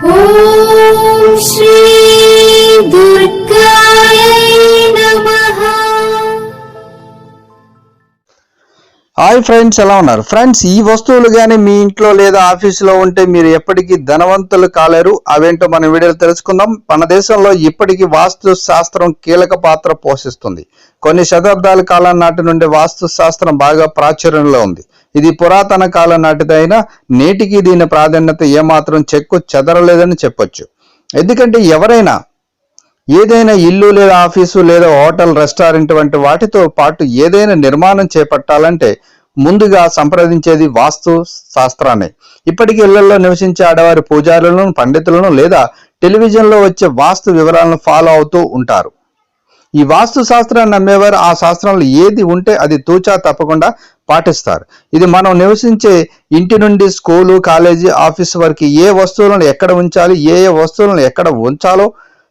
ॐ Shri दुर्गायै hi friends ఎలా ఉన్నారు? Friends ఈ వస్తువులు కానీ మీ ఇంట్లో లేదా ఆఫీసులో ఉంటే మీరు ఎప్పటికీ ధనవంతులు కాలేరు. అవేంటో మన వీడియోలో తెలుసుకుందాం. మన దేశంలో ఇప్పటికీ వాస్తు శాస్త్రం కీలక పాత్ర పోషిస్తుంది. కొన్ని శతాబ్దాల కాలం నాటి నుండి వాస్తు శాస్త్రం బాగా ప్రాచుర్యంలో ఉంది. ఇది పురాతన కాలం నాటిదైనా నేటికి దీని ప్రాధాన్యత ఏమాత్రం చెక్కు చెదరలేదని చెప్పొచ్చు. ఎందుకంటే ఎవరైనా ఏదైనా ఇల్లు లేదా ఆఫీసు లేదా హోటల్ రెస్టారెంట్ వంటి వాటితో పాటు ఏదైనా నిర్మాణం చేపట్టాలంటే ముందుగా సంప్రదించేది వాస్తు శాస్త్రాన్ని. ఇప్పటికీ ఇళ్ళలో నివసించే ఆడవారి పూజారులను పండితులను లేదా టెలివిజన్లో వచ్చే వాస్తు వివరాలను ఫాలో అవుతూ ఉంటారు. ఈ వాస్తు శాస్త్రాన్ని నమ్మేవారు ఆ శాస్త్రంలో ఏది ఉంటే అది తూచా తప్పకుండా పాటిస్తారు. ఇది మనం నివసించే ఇంటి నుండి స్కూలు కాలేజీ ఆఫీస్ వరకు ఏ వస్తువులను ఎక్కడ ఉంచాలి ఏ ఏ వస్తువులను ఎక్కడ ఉంచాలో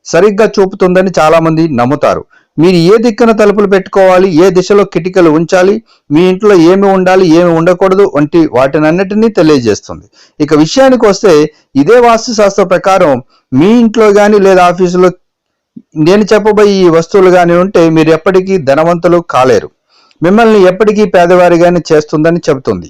సరిగ్గా చూపుతుందని చాలామంది నమ్ముతారు. మీరు ఏ దిక్కున తలుపులు పెట్టుకోవాలి ఏ దిశలో కిటికలు ఉంచాలి మీ ఇంట్లో ఏమి ఉండాలి ఏమి ఉండకూడదు వంటి వాటినన్నిటినీ తెలియజేస్తుంది. ఇక విషయానికి వస్తే ఇదే వాస్తుశాస్త్ర ప్రకారం మీ ఇంట్లో కానీ లేదా ఆఫీసులో నేను చెప్పబోయే ఈ వస్తువులు కానీ ఉంటే మీరు ఎప్పటికీ ధనవంతులు కాలేరు. మిమ్మల్ని ఎప్పటికీ పేదవారిగానే చేస్తుందని చెబుతుంది.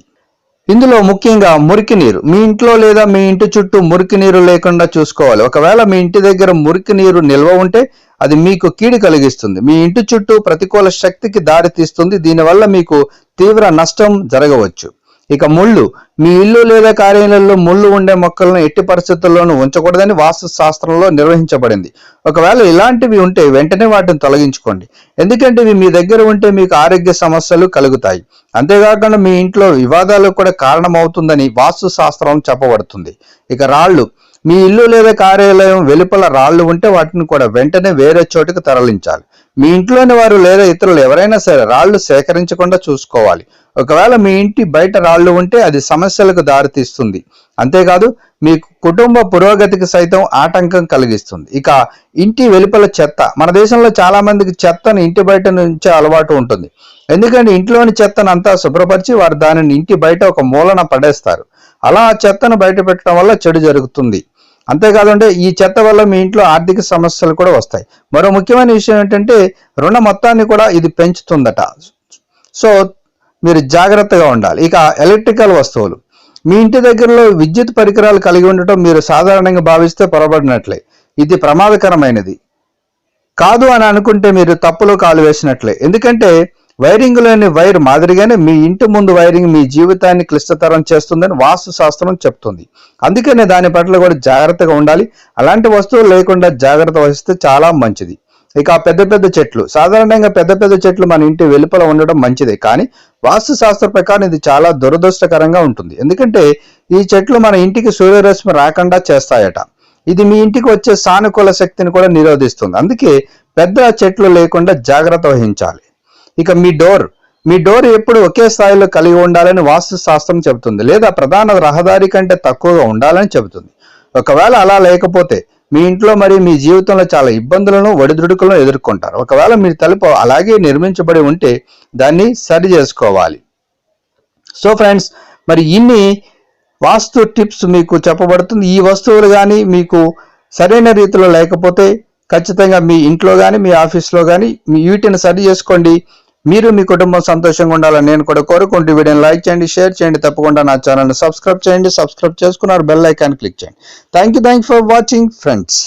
ఇందులో ముఖ్యంగా మురికి నీరు. మీ ఇంట్లో లేదా మీ ఇంటి చుట్టూ మురికి నీరు లేకుండా చూసుకోవాలి. ఒకవేళ మీ ఇంటి దగ్గర మురికి నీరు నిల్వ ఉంటే అది మీకు కీడు కలిగిస్తుంది. మీ ఇంటి చుట్టూ ప్రతికూల శక్తికి దారి తీస్తుంది. దీనివల్ల మీకు తీవ్ర నష్టం జరగవచ్చు. ఇక ముళ్ళు. మీ ఇల్లు లేదా కార్యాలయంలో ముళ్ళు ఉండే మొక్కలను ఎట్టి పరిస్థితుల్లోనూ ఉంచకూడదని వాస్తు శాస్త్రంలో నిర్వహించబడింది. ఒకవేళ ఇలాంటివి ఉంటే వెంటనే వాటిని తొలగించుకోండి. ఎందుకంటే ఇవి మీ దగ్గర ఉంటే మీకు ఆరోగ్య సమస్యలు కలుగుతాయి. అంతేకాకుండా మీ ఇంట్లో వివాదాలకు కూడా కారణమవుతుందని వాస్తు శాస్త్రం చెప్పబడుతుంది. ఇక రాళ్ళు. మీ ఇల్లు లేదా కార్యాలయం వెలుపల రాళ్ళు ఉంటే వాటిని కూడా వెంటనే వేరే చోటుకు తరలించాలి. మీ ఇంట్లోని వారు లేదా ఇతరులు ఎవరైనా సరే రాళ్ళు సేకరించకుండా చూసుకోవాలి. ఒకవేళ మీ ఇంటి బయట రాళ్ళు ఉంటే అది సమస్యలకు దారితీస్తుంది. అంతేకాదు మీ కుటుంబ పురోగతికి సైతం ఆటంకం కలిగిస్తుంది. ఇక ఇంటి వెలుపల చెత్త. మన దేశంలో చాలా మందికి చెత్తను ఇంటి బయట నుంచే అలవాటు ఉంటుంది. ఎందుకంటే ఇంట్లోని చెత్తను అంతా శుభ్రపరిచి వారు దానిని ఇంటి బయట ఒక మూలన పడేస్తారు. అలా ఆ చెత్తను బయట పెట్టడం వల్ల చెడు జరుగుతుంది. అంతేకాదంటే ఈ చెత్త వల్ల మీ ఇంట్లో ఆర్థిక సమస్యలు కూడా వస్తాయి. మరో ముఖ్యమైన విషయం ఏంటంటే రుణ మొత్తాన్ని కూడా ఇది పెంచుతుందట. సో మీరు జాగ్రత్తగా ఉండాలి. ఇక ఎలక్ట్రికల్ వస్తువులు. మీ ఇంటి దగ్గరలో విద్యుత్ పరికరాలు కలిగి ఉండటం మీరు సాధారణంగా భావిస్తే పొరబడినట్లే. ఇది ప్రమాదకరమైనది. కాదు అని అనుకుంటే మీరు తప్పులో కాలు వేసినట్లే. ఎందుకంటే వైరింగ్లోని వైర్ మాదిరిగానే మీ ఇంటి ముందు వైరింగ్ మీ జీవితాన్ని క్లిష్టతరం చేస్తుందని వాస్తు శాస్త్రం చెప్తుంది. అందుకనే దాని పట్ల కూడా జాగ్రత్తగా ఉండాలి. అలాంటి వస్తువులు లేకుండా జాగ్రత్త వహిస్తే చాలా మంచిది. ఇక పెద్ద పెద్ద చెట్లు సాధారణంగా పెద్ద పెద్ద చెట్లు మన ఇంటి వెలుపల ఉండడం మంచిదే. కానీ వాస్తు శాస్త్ర ప్రకారం ఇది చాలా దురదృష్టకరంగా ఉంటుంది. ఎందుకంటే ఈ చెట్లు మన ఇంటికి సూర్యరశ్మి రాకుండా చేస్తాయట. ఇది మీ ఇంటికి వచ్చే సానుకూల శక్తిని కూడా నిరోధిస్తుంది. అందుకే పెద్ద చెట్లు లేకుండా జాగ్రత్త వహించాలి. ఇక మీ డోర్ మీ డోర్ ఎప్పుడు ఒకే స్థాయిలో కలిగి ఉండాలని వాస్తు శాస్త్రం చెబుతుంది లేదా ప్రధాన రహదారి కంటే తక్కువగా ఉండాలని చెబుతుంది. ఒకవేళ అలా లేకపోతే మీ ఇంట్లో మరి మీ జీవితంలో చాలా ఇబ్బందులను ఒడిదుడుకులను ఎదుర్కొంటారు. ఒకవేళ మీ తలుపు అలాగే నిర్మించబడి ఉంటే దాన్ని సరి చేసుకోవాలి. సో ఫ్రెండ్స్ మరి ఇన్ని వాస్తు టిప్స్ మీకు చెప్పబడుతుంది. ఈ వస్తువులు కానీ మీకు సరైన రీతిలో లేకపోతే ఖచ్చితంగా మీ ఇంట్లో కానీ మీ ఆఫీస్లో కానీ మీ వీటిని సరి చేసుకోండి. మీరు మీ కుటుంబం సంతోషంగా ఉండాలని నేను కూడా కోరుకుంటూ వీడియోని లైక్ చేయండి షేర్ చేయండి. తప్పకుండా నా ఛానల్ని సబ్స్క్రైబ్ చేయండి. సబ్స్క్రైబ్ చేసుకున్నారు బెల్ ఐకాన్ క్లిక్ చేయండి. Thank you thank for watching friends